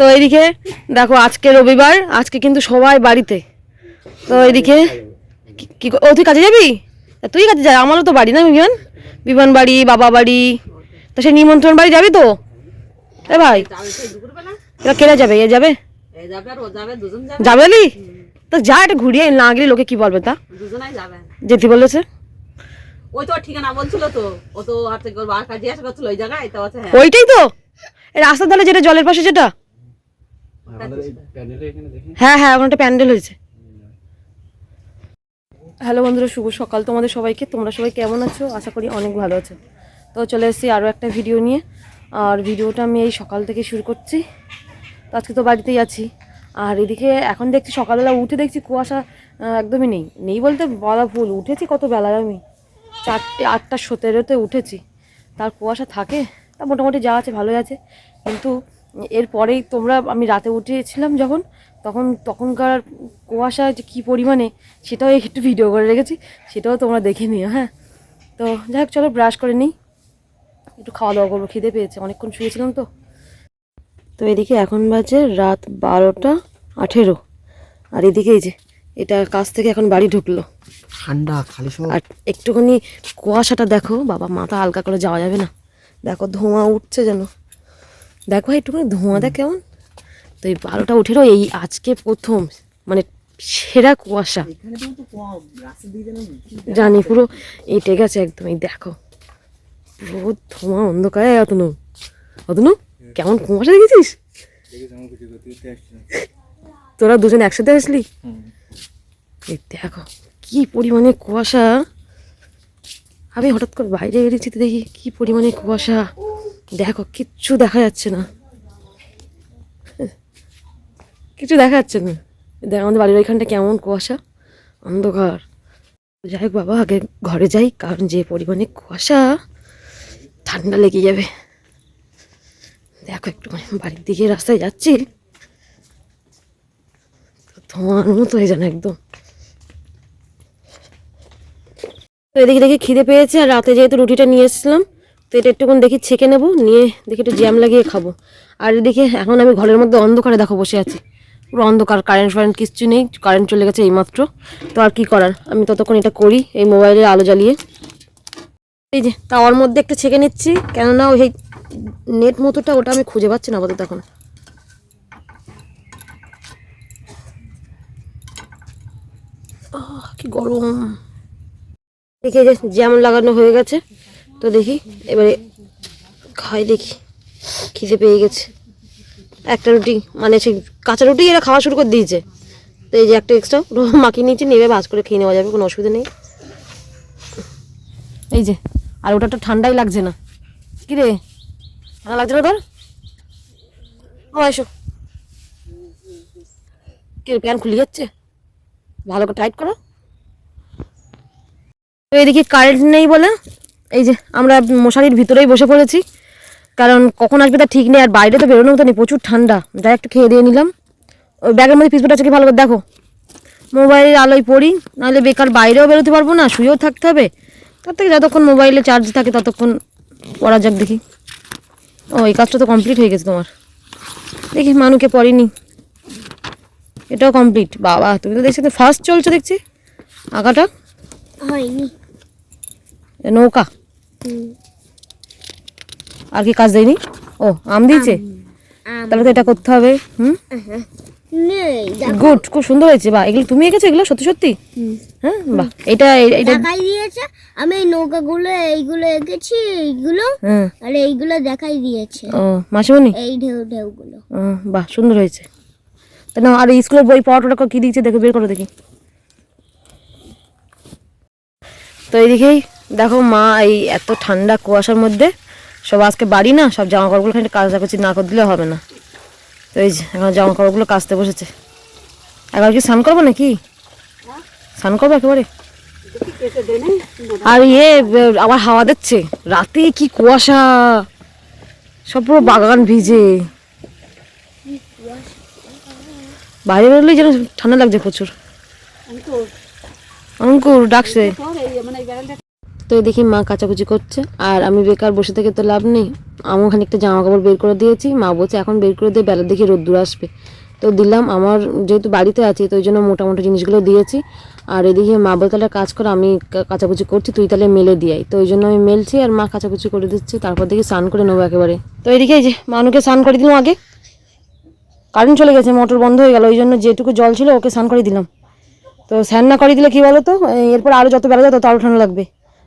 তো এইদিকে দেখো আজকে রবিবার আজকে কিন্তু সবাই বাড়িতে। তো এইদিকে কি- ও তুই কাজে যাবি? তুই কাজে যা আমারও তো বাড়ি না বিমান। বিমান বাড়ি বাবা বাড়ি। তো সেই নিমন্ত্রণ বাড়ি যাবি তো? এ ভাই এরা কেরা যাবে? এ যাবে? যাবে লি তো যা এটা ঘুরিয়ে না গেলে লোকে কি বলবে তা? যেতে বলেছে। ওই তো ঠিকানা বলছিল তো ও তো হ্যাঁ। ওইটাই তো? রাস্তার ধারে যেটা জলের পাশে যেটা? হ্যাঁ হ্যাঁ ওখানে একটা প্যান্ডেল হয়েছে। হ্যালো বন্ধুরা শুভ সকাল তোমাদের সবাইকে। তোমরা সবাই কেমন আছো? আশা করি অনেক ভালো আছো। তো চলে এসেছি আরও একটা ভিডিও নিয়ে। আর ভিডিওটা আমি এই সকাল থেকে শুরু করছি। তো আজকে তো বাড়িতেই আছি। আর এদিকে এখন দেখছি সকালবেলা উঠে দেখছি কুয়াশা একদমই নেই। নেই বলতে বলা ভুল। উঠেছি কত বেলায় আমি? চারটে আটটা সতেরোতে উঠেছি। তার কুয়াশা থাকে। তা মোটামুটি যা আছে ভালোই আছে। কিন্তু এরপরেই তোমরা আমি রাতে উঠেছিলাম যখন তখন তখনকার কুয়াশা যে কী পরিমাণে সেটাও একটু ভিডিও করে রেখেছি সেটাও তোমরা দেখে নিও হ্যাঁ। তো যাই হোক চলো ব্রাশ করে নিই। একটু খাওয়া দাওয়া করব খিদে পেয়েছে অনেকক্ষণ শুয়েছিলাম তো। তো এদিকে এখন বাজে রাত বারোটা আঠেরো। আর এদিকে এই যে এটা কাছ থেকে এখন বাড়ি ঢুকলো। ঠান্ডা খালি আর একটুখানি কুয়াশাটা দেখো বাবা মাথা হালকা করে যাওয়া যাবে না। দেখো ধোঁয়া উঠছে যেন। দেখো একটুখানি ধোঁয়া দেখ কেমন? তো এই বারোটা উঠেরও এই আজকে প্রথম মানে সেরা কুয়াশা। জানি পুরো এঁটে গেছে একদম এই দেখো। পুরো ধোঁয়া অন্ধকারে অতনু। অতনু কেমন কুয়াশা দেখেছিস? তোরা দুজন একসাথে আসলি? এই দেখো কি পরিমাণে কুয়াশা। আমি হঠাৎ করে বাইরে বেরিয়েছি তো দেখি কি পরিমাণে কুয়াশা। দেখো, কিচ্ছু দেখা যাচ্ছে না। কিছু দেখা যাচ্ছে না। দেখ, আমাদের বাড়ির ওইখানটা কেমন কুয়াশা। অন্ধকার। যাই হোক বাবা, আগে ঘরে যাই, কারণ যে পরিমাণে কুয়াশা, ঠান্ডা লেগে যাবে। দেখো একটু বাড়ির দিকে রাস্তায় যাচ্ছি। ধোঁয়ার মতো হয়ে যান একদম। এদিকে দেখি খিদে পেয়েছে, আর রাতে যেহেতু রুটিটা নিয়ে এসেছিলাম তো এটা একটুখানি দেখি ছেঁকে নেব, নিয়ে দেখি একটু জ্যাম লাগিয়ে খাব। আর এদিকে এখন আমি ঘরের মধ্যে অন্ধকারে দেখো বসে আছি। পুরো অন্ধকার কারেন্ট ফারেন্ট কিচ্ছু নেই কারেন্ট চলে গেছে এইমাত্র। তো আর কি করার? আমি ততক্ষণ এটা করি এই মোবাইলের আলো জ্বালিয়ে। এই যে তাওয়ার মধ্যে একটু ছেঁকে নিচ্ছি, কেননা ওই নেট মতোটা ওটা আমি খুঁজে পাচ্ছি না আপাতত এখন। কি গরম। দেখি জ্যাম লাগানো হয়ে গেছে। তো দেখি, এবারে খাই, দেখি খিদে পেয়ে গেছে। একটা রুটি মানে সেই কাঁচা রুটি এরা খাওয়া শুরু করে দিয়েছে। তো এই যে একটা এক্সট্রা মাখিয়ে নিয়েছি, নেবে, ভাজ করে খেয়ে নেওয়া যাবে, কোনো অসুবিধা নেই। এই যে, আর ওটা তো ঠান্ডাই লাগছে না। কি রে? ঠান্ডা লাগছে না তোর ও, এসো। কি প্যান খুলে যাচ্ছে? ভালো করে টাইট করো। তো এদিকে কারেন্ট নেই বলে এই যে আমরা মশারির ভিতরেই বসে পড়েছি। কারণ কখন আসবে তা ঠিক নেই আর বাইরে তো বেরোনো মতো নেই প্রচুর ঠান্ডা। যাই একটু খেয়ে দিয়ে নিলাম। ওই ব্যাগের মধ্যে পিসপোটা আছে কি ভালো করে দেখো। মোবাইলের আলোয় পড়ি নাহলে বেকার বাইরেও বেরোতে পারব না শুয়েও থাকতে হবে। তার থেকে যতক্ষণ মোবাইলে চার্জ থাকে ততক্ষণ পড়া যাক দেখি। ও এই কাজটা তো কমপ্লিট হয়ে গেছে তোমার। দেখি মানুকে পড়িনি। এটাও কমপ্লিট বাবা তুমি তো দেখছি তো ফার্স্ট চলছে দেখছি। আঁকাটা হয়নি। নৌকা। আর কি কাজ দেয়নি? ও আম দিয়েছে? তাহলে তো এটা করতে হবে হুম? গুড খুব সুন্দর হয়েছে বা এগুলো তুমি এঁকেছো এগুলো সত্যি সত্যি? হ্যাঁ বাহ। এটা এটা দেখাই দিয়েছে। আমি এই নৌকাগুলো এইগুলো এঁকেছি এইগুলো হ্যাঁ। আর এইগুলো দেখাই দিয়েছে। ও মাসিমণি? এই ঢেউ ঢেউগুলো। বাহ সুন্দর হয়েছে। তা না আর স্কুলের বই পড়াটা কি দিয়েছে দেখো বের করো দেখি। তো এইদিকেই দেখো মা এই এত ঠান্ডা কুয়াশার মধ্যে সব আজকে বাড়ি না সব জামা কাপড়গুলো খানিক কাজ করছি না করে দিলে হবে না। তো এই যে এখন জামা কাপড়গুলো কাচতে বসেছে। একবার কি স্নান করব নাকি? স্নান করব একেবারে? আর ইয়ে আবার হাওয়া দিচ্ছে। রাতে কি কুয়াশা। সব পুরো বাগান ভিজে। বাইরে বেরোলেই যেন ঠান্ডা লাগছে প্রচুর। অঙ্কুর ডাকছে। তো দেখি মা কাচাকুচি করছে। আর আমি বেকার বসে থেকে তো লাভ নেই। আমি খানিকটা জামা কাপড় বের করে দিয়েছি। মা বলছে, এখন বের করে দিয়ে বেলা দেখি রোদ্দুর আসবে। তো দিলাম, আমার যেহেতু বাড়িতে আছি, তো ওই জন্য মোটামুটি জিনিসগুলো দিয়েছি। আর এদিকে মা বলে তাহলে কাজ করে, আমি কাচাকুচি করছি, তুই তাহলে মেলে দিয়াই তো ওই জন্য আমি মেলছি আর মা কাচাকুচি করে দিচ্ছি। তারপর দেখি স্নান করে নেব একেবারে। তো এদিকে এই যে, মানুকে স্নান করে দিলাম আগে। কারেন্ট চলে গেছে, মোটর বন্ধ হয়ে গেল ওই জন্য যেটুকু জল ছিল ওকে স্নান করে দিলাম। তো স্নান না করে দিলে কি বলো তো এরপর আরও যত বেলা যায়, তত আরও ঠান্ডা লাগবে।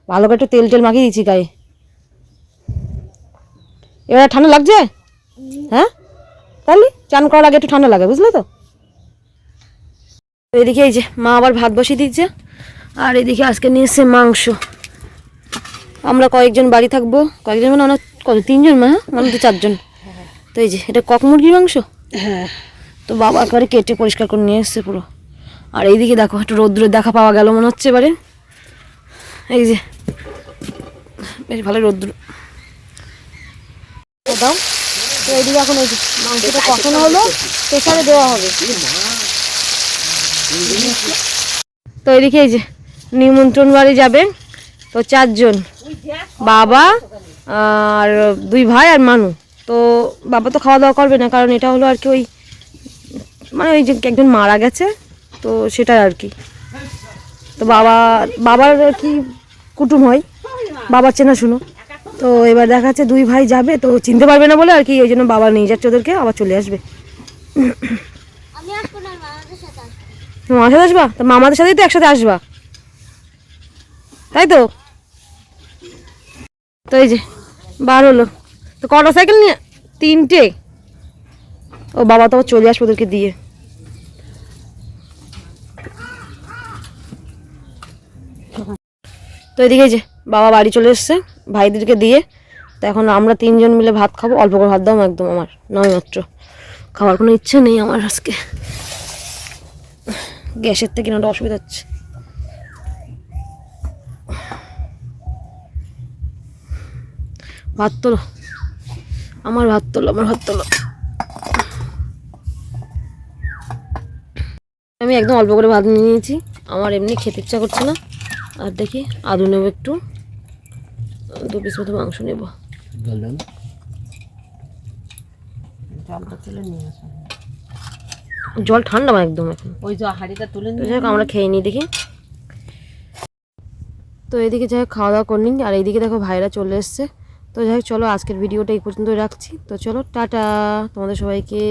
ভালো করে একটু তেল টেল মাখিয়ে দিচ্ছি গায়ে। এবার ঠান্ডা লাগছে? হ্যাঁ? তাহলে চান করার আগে একটু ঠান্ডা লাগে বুঝলে তো? এদিকে এই যে মা আবার ভাত বসিয়ে দিচ্ছে আর এদিকে আজকে নিয়ে এসছে মাংস। আমরা কয়েকজন বাড়ি থাকব কয়েকজন মানে অনেক কত তিনজন মা হ্যাঁ? মানে তো চারজন। তো এই যে এটা কক মুরগির মাংস? হ্যাঁ। তো বাবা একবারে কেটে পরিষ্কার করে নিয়ে এসছে পুরো। আর এইদিকে দেখো একটু রৌদ্রের দেখা পাওয়া গেল মনে হচ্ছে এবারে। এই যে বেশ ভালো রৌদ্র দাও। তো এইদিকে এখন এই মাংসটা কষানো হলো প্রেসারে দেওয়া হবে। তো এদিকে এই যে নিমন্ত্রণ বাড়ি যাবে তো চারজন বাবা আর দুই ভাই আর মানু। তো বাবা তো খাওয়া দাওয়া করবে না কারণ এটা হলো আর কি ওই মানে ওই যে একজন মারা গেছে তো সেটাই আর কি। তো বাবা বাবার কি কুটুম হয়? বাবার চেনা শুনো। তো এবার দেখা যাচ্ছে দুই ভাই যাবে তো চিনতে পারবে না বলে আর কি ওই জন্য বাবা নিয়ে যাচ্ছে ওদেরকে আবার চলে আসবে। মামাদের সাথে আসব। তো মামাদের সাথেই তো একসাথে আসবা। তাই তো? তো এই যে বার হলো। তো কটা সাইকেল নিয়ে? তিনটে। ও বাবা তো চলে আসবে ওদেরকে দিয়ে। তো এদিকে যে বাবা বাড়ি চলে এসছে, ভাইদেরকে দিয়ে। তো এখন আমরা তিনজন মিলে ভাত খাব, অল্প করে ভাত দাও, একদম আমার নয় মাত্র খাওয়ার কোনো ইচ্ছে নেই আমার আজকে। গ্যাসের থেকে না অসুবিধা হচ্ছে। ভাত তোলো। আমার ভাত তোলো, আমার ভাত তোলো। আমি একদম অল্প করে ভাত নিয়ে নিয়েছি। আমার এমনি খেতে ইচ্ছা করছে না। আর দেখি আলু নেব একটু। দু পিস মতো মাংস নেব। জল ঠান্ডা আমার একদম এখন। ওই যে হাড়িটা তুলে যাই হোক আমরা খেয়ে নিই দেখি। তো এদিকে যাই হোক খাওয়া দাওয়া করে নিই। আর এইদিকে দেখো ভাইরা চলে এসছে। তো যাই হোক চলো আজকের ভিডিওটা এই পর্যন্ত রাখছি। তো চলো টাটা। তোমাদের সবাইকে।